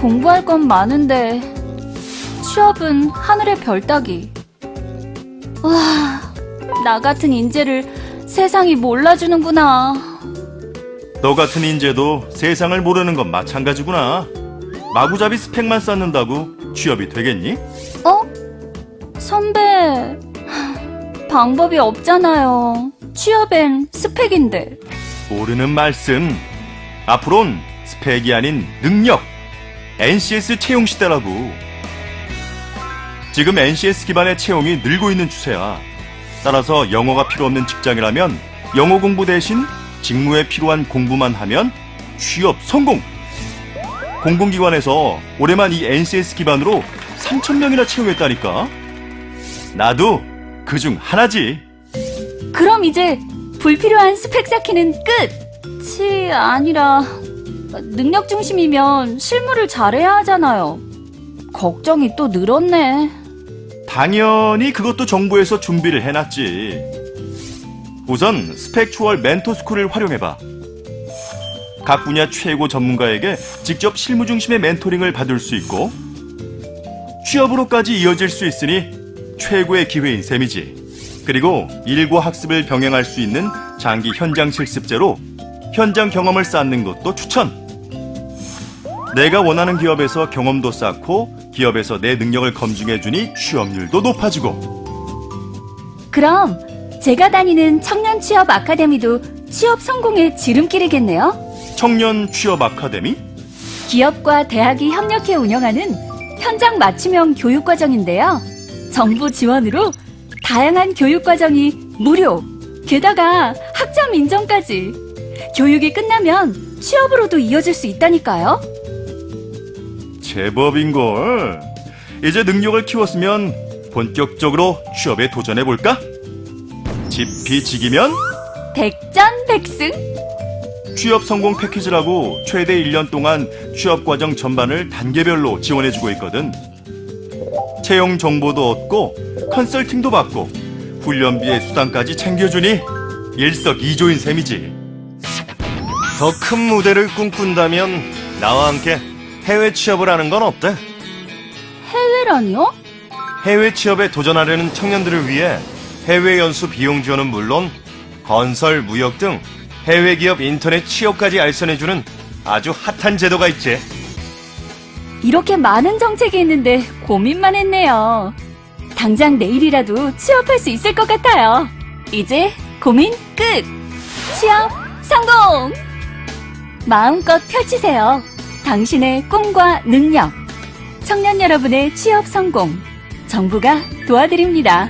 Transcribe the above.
공부할 건 많은데 취업은 하늘의 별 따기. 와, 나 같은 인재를 세상이 몰라주는구나. 너 같은 인재도 세상을 모르는 건 마찬가지구나. 마구잡이 스펙만 쌓는다고 취업이 되겠니? 어? 선배, 방법이 없잖아요. 취업엔 스펙인데. 모르는 말씀. 앞으론 스펙이 아닌 능력. NCS 채용 시대라고. 지금 NCS 기반의 채용이 늘고 있는 추세야. 따라서 영어가 필요 없는 직장이라면 영어 공부 대신 직무에 필요한 공부만 하면 취업 성공! 공공기관에서 올해만 이 NCS 기반으로 3,000명이나 채용했다니까? 나도 그 중 하나지. 그럼 이제 불필요한 스펙 쌓기는 끝! 치, 아니라, 능력 중심이면 실무를 잘해야 하잖아요. 걱정이 또 늘었네. 당연히 그것도 정부에서 준비를 해놨지. 우선 스펙 초월 멘토 스쿨을 활용해봐. 각 분야 최고 전문가에게 직접 실무 중심의 멘토링을 받을 수 있고, 취업으로까지 이어질 수 있으니 최고의 기회인 셈이지. 그리고 일과 학습을 병행할 수 있는 장기 현장 실습제로 현장 경험을 쌓는 것도 추천. 내가 원하는 기업에서 경험도 쌓고 기업에서 내 능력을 검증해주니 취업률도 높아지고 그럼 제가 다니는 청년 취업 아카데미도 취업 성공의 지름길이겠네요. 청년 취업 아카데미? 기업과 대학이 협력해 운영하는 현장 맞춤형 교육 과정인데요. 정부 지원으로 다양한 교육 과정이 무료. 게다가 학점 인정까지. 교육이 끝나면 취업으로도 이어질 수 있다니까요. 제법인걸. 이제 능력을 키웠으면 본격적으로 취업에 도전해볼까? 지피지기면 백전백승. 취업 성공 패키지라고 최대 1년 동안 취업 과정 전반을 단계별로 지원해주고 있거든. 채용 정보도 얻고 컨설팅도 받고 훈련비의 수당까지 챙겨주니 일석이조인 셈이지. 더 큰 무대를 꿈꾼다면 나와 함께 해외 취업을 하는 건 어때? 해외라니요? 해외 취업에 도전하려는 청년들을 위해 해외 연수 비용 지원은 물론 건설, 무역 등 해외 기업 인터넷 취업까지 알선해주는 아주 핫한 제도가 있지. 이렇게 많은 정책이 있는데 고민만 했네요. 당장 내일이라도 취업할 수 있을 것 같아요. 이제 고민 끝! 취업 성공! 마음껏 펼치세요. 당신의 꿈과 능력. 청년 여러분의 취업 성공. 정부가 도와드립니다.